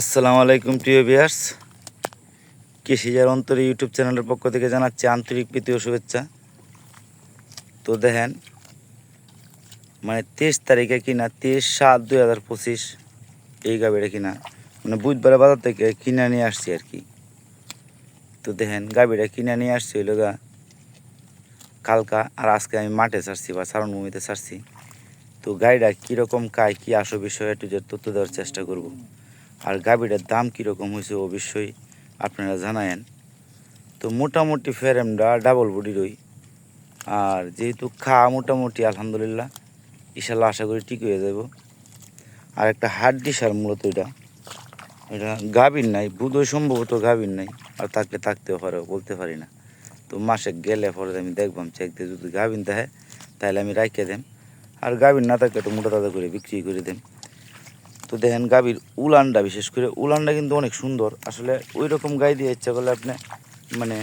আসসালামু আলাইকুম, প্রিয় বিয়ার্স কৃষিজার অন্তরে ইউটিউব চ্যানেলের পক্ষ থেকে জানাচ্ছি আন্তরিক প্রীতি ও শুভেচ্ছা। তো দেখেন মানে তেইশ তারিখে কিনা, তেইশ সাত দুই হাজার পঁচিশ, এই গাবিটা কিনা মানে বুধবার বাজার থেকে কিনে নিয়ে আসছি আর কি। তো দেখেন গাবিটা কিনে নিয়ে আসছি হইল গা, কালকা, আর আজকে আমি মাঠে ছাড়ছি বা সারণভূমিতে ছাড়ছি। তো গাড়িটা কীরকম, কায়, কী আসো বিষয়ে একটু যে তথ্য দেওয়ার চেষ্টা করব। আর গাভীটার দাম কীরকম হয়েছে অবশ্যই আপনারা জানায়েন। তো মোটামুটি ফ্রেমটা ডাবল বডিরই আর যেহেতু খা মোটামুটি, আলহামদুলিল্লাহ ইশাল্লাহ আশা করি ঠিক হয়ে যাব। আর একটা হাড্ডি সার মূলত এটা। এটা গাভীর নাই, বুধই সম্ভবত গাভীর নাই, আর থাকলে থাকতেও পারে, বলতে পারি না। তো মাসে গেলে পরে আমি দেখবাম চেক দিয়ে যদি গাভীন দেয়, তাহলে আমি রাখিয়ে দেন আর গাভীর না থাকলে তো মোটা তাজা করে বিক্রি করে দেন তো দেখেন গাভীর উলানটা, বিশেষ করে উলানটা কিন্তু অনেক সুন্দর। আসলে ওই রকম গাই দিয়ে ইচ্ছা করলে আপনি মানে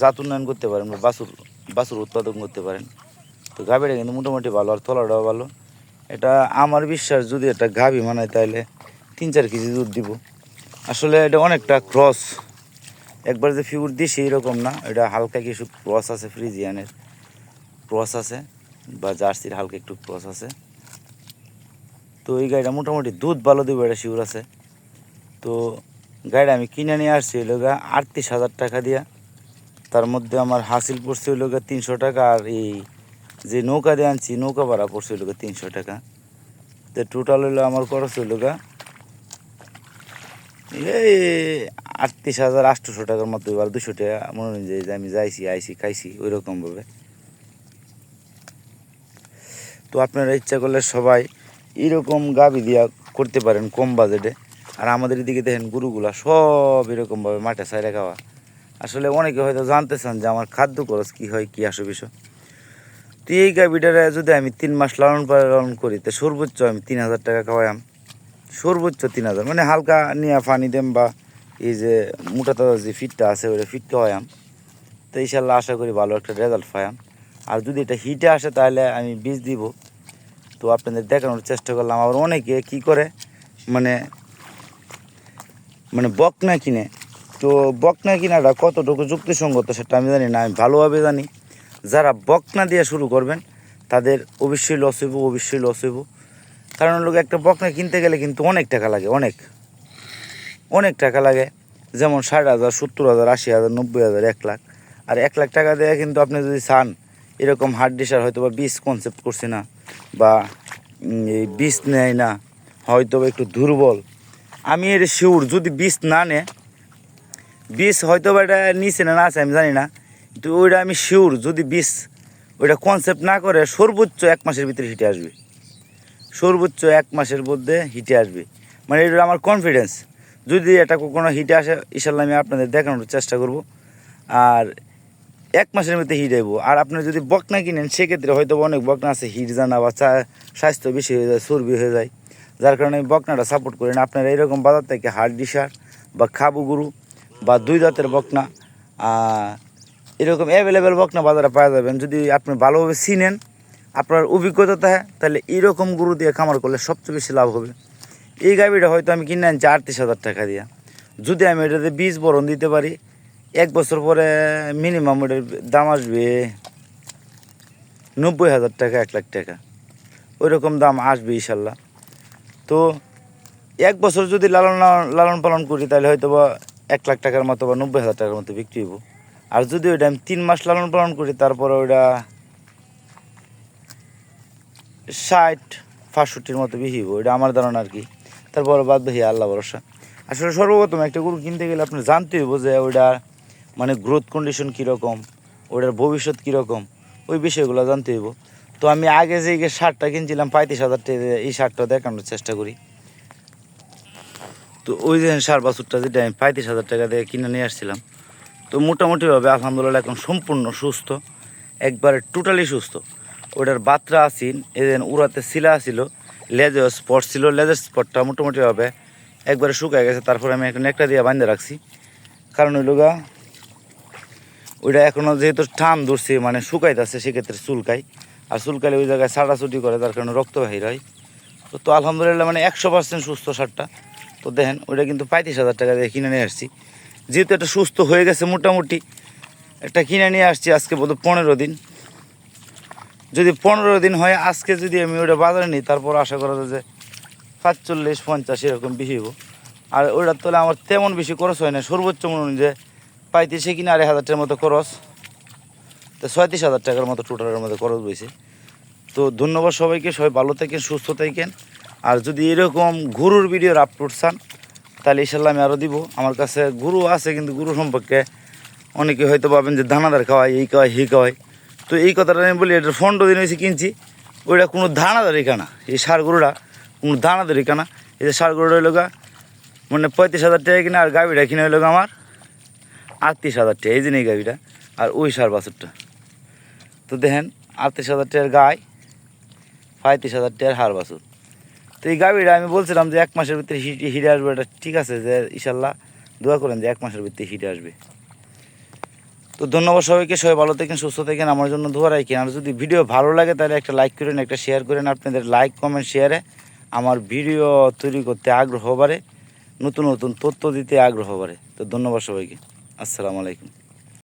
জাত উন্নয়ন করতে পারেন বা বাছুর বাছুর উৎপাদন করতে পারেন। তো গাভীটা কিন্তু মোটামুটি ভালো আর তলাটাও ভালো। এটা আমার বিশ্বাস, যদি একটা গাভী মানায় তাহলে তিন চার কেজি দুধ দিব। আসলে এটা অনেকটা ক্রস একবার যে ফিগুর দিছি এরকম না। এটা হালকা কিছু ক্রস আছে ফ্রিজিয়ানের ক্রস আছে, বা জার্সির হালকা একটু ক্রস আছে। তো এই গাড়িটা মোটামুটি দুধ ভালো দেবে, এটা শিউর আছে। তো গাড়িটা আমি কিনে নিয়ে আসছি হইল গা আটত্রিশ হাজার টাকা দিয়া। তার মধ্যে আমার হাসিল পড়ছে হইল গা তিনশো টাকা আর এই যে নৌকা দিয়ে আনছি, নৌকা ভাড়া পড়ছে হইল গা তিনশো টাকা। তো টোটাল হইল আমার খরচ হইল গা এই আটত্রিশ হাজার আটশোশো টাকার মতো এবার দুশো টাকা। মনে হয় যে আমি যাইছি, আইছি, খাইছি ওই রকমভাবে তো আপনারা ইচ্ছা করলে সবাই এরকম গাবি দিয়া করতে পারেন কম বাজেটে। আর আমাদের এদিকে দেখেন গরুগুলা সব এরকমভাবে মাঠে সাইরে খাওয়া। আসলে অনেকে হয়তো জানতে চান যে আমার খাদ্য খরচ কী হয়, কী আসে বিষয়। তো এই গাবিটারে যদি আমি তিন মাস লালন পালন করি, তো সর্বোচ্চ আমি তিন হাজার টাকা খাওয়াইম সর্বোচ্চ তিন হাজার মানে হালকা নিয়ে পানি দেম বা এই যে মোটা তাজা যে ফিটটা আছে, ওইটা ফিট খাওয়াইম তো ইনশাল্লাহ আশা করি ভালো একটা রেজাল্ট পাইম আর যদি এটা হিটে আসে, তাহলে আমি বীজ দিব। তো আপনাদের দেখানোর চেষ্টা করলাম। আবার অনেকে কি করে মানে মানে বকনা কিনে। তো বকনা কিনাটা কতটুকু যুক্তিসঙ্গত সেটা আমি জানি না, আমি ভালোভাবে জানি। যারা বকনা দিয়ে শুরু করবেন, তাদের অবশ্যই লস হইব, অবশ্যই লস হইব। কারণ লোক একটা বকনা কিনতে গেলে কিন্তু অনেক টাকা লাগে, অনেক। অনেক টাকা লাগে। যেমন ষাট হাজার, সত্তর হাজার, আশি হাজার, নব্বই হাজার, এক লাখ। আর এক লাখ টাকা দিয়ে কিন্তু আপনি যদি চান, এরকম হার্ড ডিসার হয়তো বা বীজ কনসেপ্ট করছে না। বা বীজ নেয় না হয়তো একটু দুর্বল। আমি এটা শিউর যদি বীজ না নে, বীজ হয়তো বা এটা নিচে না না আছে আমি জানি না, কিন্তু ওইটা আমি শিউর যদি বীজ ওইটা কনসেপ্ট না করে, সর্বোচ্চ এক মাসের ভিতরে হিটে আসবে। সর্বোচ্চ এক মাসের মধ্যে হিটে আসবে। মানে এটা আমার কনফিডেন্স যদি এটা কোনো হিটে আসে, ইনশাল্লাহ আমি আপনাদের দেখানোর চেষ্টা করব। আর এক মাসের মধ্যে হিট আইব আর আপনি যদি বকনা কিনেন, সেক্ষেত্রে হয়তো অনেক বকনা আছে হিট জানা বা স্বাস্থ্য বেশি হয়ে যায়, চর্বি হয়ে যায়। যার কারণে বকনাটা সাপোর্ট করি না আপনারা এরকম বাজার থেকে হার্ড ডিসার বা খাবু গুরু বা দুই দাঁতের বকনা এরকম অ্যাভেলেবেল বকনা বাজারে পাওয়া যাবেন। যদি আপনি ভালোভাবে চিনেন, আপনার অভিজ্ঞতা থাকে তাহলে এইরকম গুরু দিয়ে খামার করলে সবচেয়ে বেশি লাভ হবে। এই গাভিটা হয়তো আমি কিনে আনছি আটত্রিশ হাজার টাকা দিয়া। যদি আমি এটাতে বীজ বরণ দিতে পারি এক বছর পরে মিনিমাম ওটার দাম আসবে নব্বই হাজার টাকা, এক লাখ টাকা। ওই রকম দাম আসবে ইনশাল্লাহ। তো এক বছর যদি লালন লালন পালন করি, তাহলে হয়তো বা এক লাখ টাকার মতো বা নব্বই হাজার টাকার মতো বিক্রি হইব। আর যদি ওইটা আমি তিন মাস লালন পালন করি, তারপরে ওইটা ষাট, পাঁচষট্টির মতো বিক্রি হইব। ওইটা আমার ধারণা আর কি। তারপর বাদ বাকি আল্লাহ ভরসা। আসলে সর্বপ্রথম একটা গরু কিনতে গেলে আপনি জানতে হইব যে ওইটার মানে গ্রোথ কন্ডিশন কীরকম, ওটার ভবিষ্যৎ কীরকম, ওই বিষয়গুলো জানতে হইব। তো আমি আগে যে শার্টটা কিনছিলাম, পঁয়ত্রিশ হাজার টাকা এই শার্টটা দেখানোর চেষ্টা করি। তো ওই যে সার বাছুরটা যেটা আমি পঁয়ত্রিশ হাজার টাকা দিয়ে কিনে নিয়ে আসছিলাম, তো মোটামুটিভাবে আলহামদুলিল্লাহ এখন সম্পূর্ণ সুস্থ, একবারে টোটালি সুস্থ। ওটার বাত্রা আসিন এদিন উড়াতে শিলা ছিল লেজার স্পট ছিল লেজার স্পটটা মোটামুটিভাবে একবারে শুকায় গেছে, তারপরে আমি এখন একটা দিয়ে বাঁধে রাখছি। কারণ ওই লোগা ওইটা এখনও যেহেতু টান ধরছে মানে শুকাইতেছে, সেক্ষেত্রে চুলকাই আর চুলকাইলে ওই জায়গায় ছাটাছুটি করে তার কারণে রক্ত বাহির হয়। তো তো আলহামদুলিল্লাহ মানে একশো পার্সেন্ট সুস্থ সারটা। তো দেখেন, ওইটা কিন্তু পঁয়ত্রিশ হাজার টাকা দিয়ে কিনে নিয়ে আসছি। যেহেতু এটা সুস্থ হয়ে গেছে মোটামুটি, একটা কিনে নিয়ে আসছি আজকে বোধ পনেরো দিন। যদি পনেরো দিন হয়, আজকে যদি আমি ওটা বাজারে নিই, তারপর আশা করা যায় যে সাতচল্লিশ পঞ্চাশ এরকম বেশি হইব। আর ওইটার তোলে আমার তেমন বেশি খরচ হয় না। সর্বোচ্চ মনে যে পঁয়ত্রিশে কিনে আড়াই হাজার টাকার মতো খরচ। তো ছয়ত্রিশ হাজার টাকার মতো টোটালের মধ্যে খরচ হয়েছে তো ধন্যবাদ সবাইকে, সবাই ভালো থাকেন, সুস্থ থাকেন। আর যদি এরকম গুরুর ভিডিওর আপলোড চান, তাহলে ইনশাল্লাহ আমি আরও দিব। আমার কাছে গুরু আছে, কিন্তু গুরু সম্পর্কে অনেকে হয়তো ভাবেন যে দানাদার খাওয়াই এই খাওয়াই এই খাওয়াই তো এই কথাটা আমি বলি এটা ফন্ড দিন হয়েছে কিনছি। ওইটা কোনো দানাদারি কানা এই সার গরুটা কোনো দানাদারি কানা এই যে সার গরুটা হইল মানে পঁয়ত্রিশ হাজার টাকা কিনা আর গাভিটা কিনে হইল আমার। আটত্রিশ হাজার টাকা। এই যে নেই গাভিটা, আর ওই সার বাছুরটা। তো দেখেন, আটত্রিশ হাজার টাকার গায়ে পঁয়ত্রিশ হাজার টাকার হার বাছুর। তো এই গাভিটা আমি বলছিলাম যে এক মাসের ভিতরে হিটে হিটে আসবে এটা। ঠিক আছে, যে ইনশাল্লাহ দোয়া করেন যে এক মাসের ভিতরে হিটে আসবে। তো ধন্যবাদ সবাইকে, সবাই ভালো থাকেন, সুস্থ থাকেন, আমার জন্য দোয়া রাখেন। আর যদি ভিডিও ভালো লাগে, তাহলে একটা লাইক করেন, একটা শেয়ার করেন আপনাদের লাইক, কমেন্ট, শেয়ারে আমার ভিডিও তৈরি করতে আগ্রহ বাড়ে, নতুন নতুন তথ্য দিতে আগ্রহ বাড়ে। তো ধন্যবাদ সবাইকে। আসসালামু আলাইকুম।